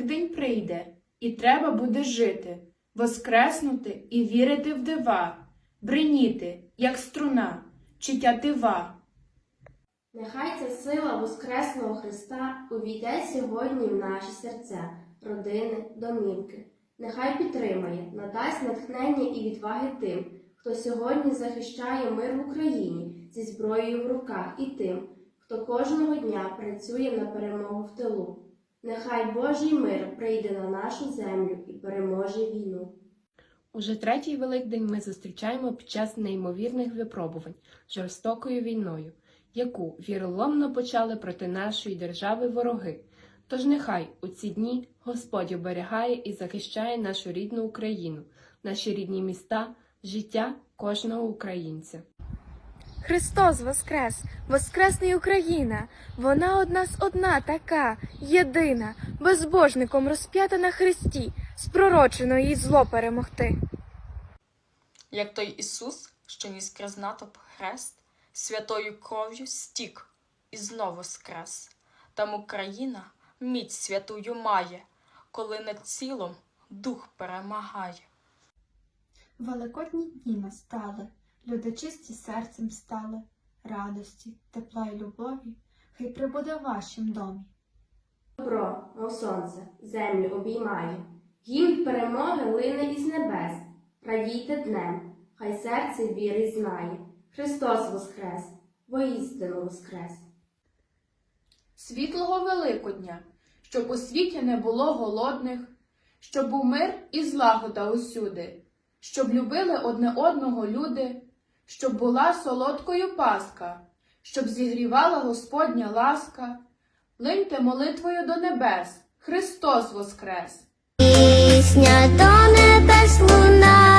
Великдень прийде, і треба буде жити, воскреснути і вірити в дива, бриніти, як струна, чи тятива. Нехай ця сила Воскресного Христа увійде сьогодні в наші серця, родини, домівки. Нехай підтримає, надасть натхнення і відваги тим, хто сьогодні захищає мир в Україні зі зброєю в руках, і тим, хто кожного дня працює на перемогу в тилу. Нехай Божий мир прийде на нашу землю і переможе війну. Уже третій Великдень ми зустрічаємо під час неймовірних випробувань жорстокою війною, яку віроломно почали проти нашої держави вороги. Тож нехай у ці дні Господь оберігає і захищає нашу рідну Україну, наші рідні міста, життя кожного українця. Христос Воскрес! Воскресне Україна! Вона одна з одна така, єдина, безбожником розп'ята на Христі, спророчено їй зло перемогти. як той Ісус, що ніс крізь натовп хрест, святою кров'ю стік і знову скрес. Там Україна міць святую має, коли над цілом дух перемагає. Великодні дні настали, люди чисті серцем стали, радості, тепла й любові, хай прибуде в вашім домі. Добро, мов сонце, землю обіймає. Гімн перемоги лине із небес. Радійте днем, хай серце віри знає. Христос воскрес, воістину воскрес. Світлого Великодня, щоб у світі не було голодних, щоб був мир і злагода усюди, щоб любили одне одного люди, щоб була солодкою паска, щоб зігрівала Господня ласка. Линьте молитвою до небес, Христос воскрес! Пісня до небес лунає,